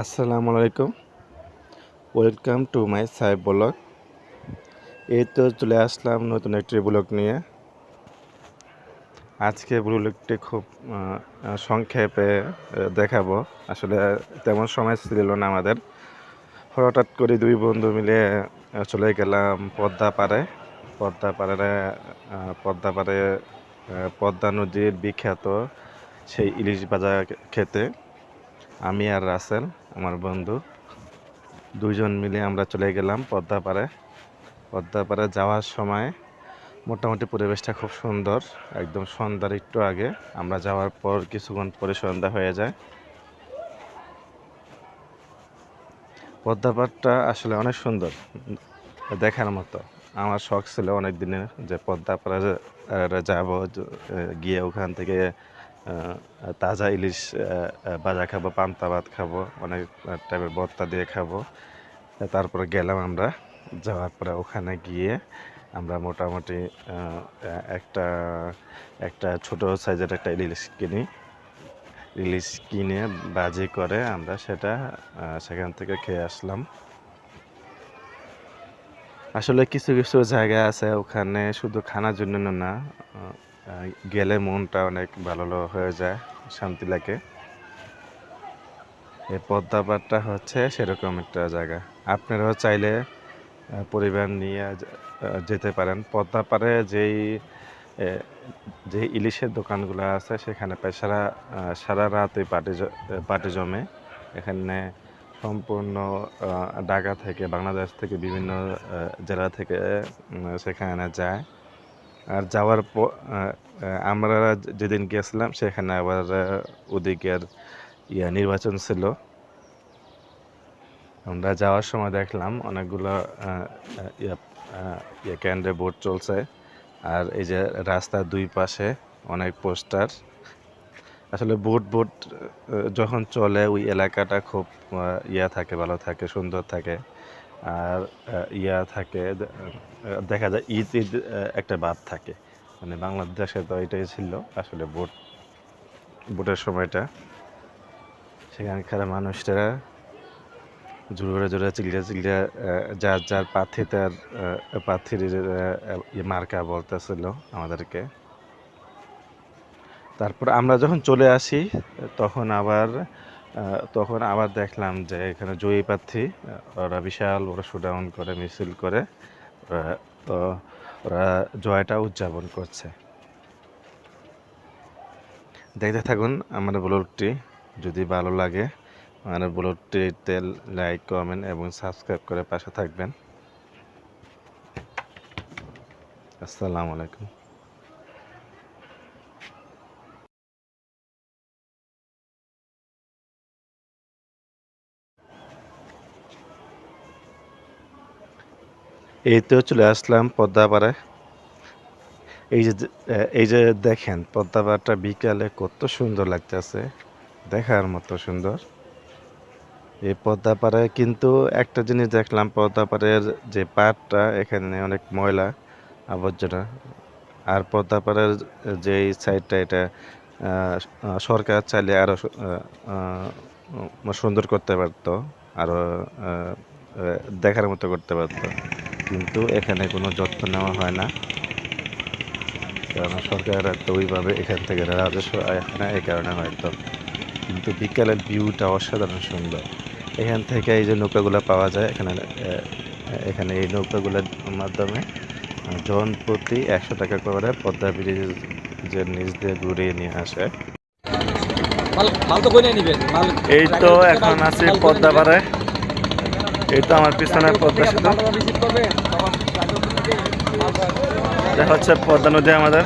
আসসালামু আলাইকুম। Welcome to my সাহেব ব্লগ এই তো চলে আসলাম নতুন একটি ব্লগ নিয়ে। আজকে ব্লগটি খুব সংক্ষেপে দেখাবো। আসলে তেমন সময় ছিল না আমাদের। হঠাৎ করে দুই বন্ধু মিলে চলে গেলাম পদ্মা পাড়ে। পদ্মা পাড়ে পদ্মা পাড়ে পদ্মা নদীর বিখ্যাত সেই ইলিশ ভাজা খেতে। আমি আর রাসেল। আমার বন্ধু। দুইজন মিলে আমরা চলে গেলাম পদ্মাপাড়ে। পদ্মাপাড়ে যাওয়ার সময় মোটামুটি পরিবেশটা খুব সুন্দর, একদম সন্ধ্যার একটু আগে। আমরা যাওয়ার পর কিছুক্ষণ পরে সন্ধ্যা হয়ে যায়। পদ্মাপাড়টা আসলে অনেক সুন্দর, দেখার মতো। আমার শখ ছিল অনেক দিনের যে পদ্মাপাড়ে যাব গিয়ে ওখান থেকে তাজা ইলিশ ভাজা খাব, পান্তা ভাত খাব, অনেক টাইপের ভর্তা দিয়ে খাব। তারপরে গেলাম আমরা, যাওয়ার পরে ওখানে গিয়ে আমরা মোটামুটি একটা একটা ছোট সাইজের একটা ইলিশ কিনি। ইলিশ কিনে বাজি করে আমরা সেটা সেখান থেকে খেয়ে আসলাম। আসলে কিছু কিছু জায়গা আছে ওখানে শুধু খানার জন্য না গেলে মনটা অনেক ভালো হয়ে যায়, শান্তি লাগে। এই পদ্মাপাড়টা হচ্ছে সেরকম একটা জায়গা। আপনারাও চাইলে পরিবার নিয়ে যেতে পারেন। পদ্মাপাড়ে যেই যে ইলিশের দোকানগুলো আছে, সেখানে প্রায় সারা সারা রাত এই পার্টি পার্টি জমে। এখানে সম্পূর্ণ ঢাকা থেকে, বাংলাদেশ থেকে বিভিন্ন জেলা থেকে সেখানে যায়। আর যাওয়ার পর আমরা যেদিন গিয়েছিলাম সেখানে আবার ওদিকের ইয়া নির্বাচন ছিল। আমরা যাওয়ার সময় দেখলাম অনেকগুলো ইয়া ক্যান্ডে বোট চলছে। আর এই যে রাস্তার দুই পাশে অনেক পোস্টার। আসলে বোট বোট যখন চলে ওই এলাকাটা খুব ইয়া থাকে, ভালো থাকে, সুন্দর থাকে। আর ইয়া থাকে দেখা যায় ঈদ ঈদ একটা ভাব থাকে। মানে বাংলাদেশে তো এটাই ছিল আসলে বোট বোটের সময়টা। সেখানকার মানুষরা জোরে জোরে চিল্লা চিল্লা যার যার প্রার্থী, তার প্রার্থীর ইয়ে মার্কা বলতেছিল আমাদেরকে। তারপর আমরা যখন চলে আসি, তখন আবার তখন আবার দেখলাম যে এখানে জয়ী প্রার্থী ওরা বিশাল বড় শোডাউন করে, মিছিল করে ওরা তো ওরা জয়টা উদযাপন করছে। দেখতে থাকুন আমার ব্লগটি, যদি ভালো লাগে আমার ব্লগটিতে লাইক কমেন্ট এবং সাবস্ক্রাইব করে পাশে থাকবেন। আসসালামু আলাইকুম। এই তো চলে আসলাম পদ্মাপাড়ে এই যে এই যে দেখেন, পদ্মাপাড়টা বিকালে কত সুন্দর লাগতেছে। দেখার মতো সুন্দর। এই পদ্মাপাড়ায় কিন্তু একটা জিনিস দেখলাম, পদ্মাপাড়ের যে পাড়টা, এখানে অনেক ময়লা, আবর্জনা। আর পদ্মাপাড়ের যে সাইডটা এটা সরকার চাইলে আরও সুন্দর করতে পারতো আরও দেখার মতো করতে পারতো। কিন্তু এখানে কোনো যত্ন নেওয়া হয় না। কারণ সরকার তো ওইভাবে এখান থেকে রাজস্ব আয় হয় না এই কারণে হয়তো। কিন্তু বিকালের ভিউটা অসাধারণ সুন্দর। এখান থেকে এই যে নৌকাগুলো পাওয়া যায় এখানে এখানে এই নৌকাগুলোর মাধ্যমে জন প্রতি একশো টাকা করে পদ্মা ব্রিজের নিচ দিয়ে ঘুরিয়ে নিয়ে আসে। এই তো এখন আছি পদ্মাপাড়ে এই তো আমার পিছনে পদ্মা সেতু। দেখা হচ্ছে পদ্মা নদী আমাদের।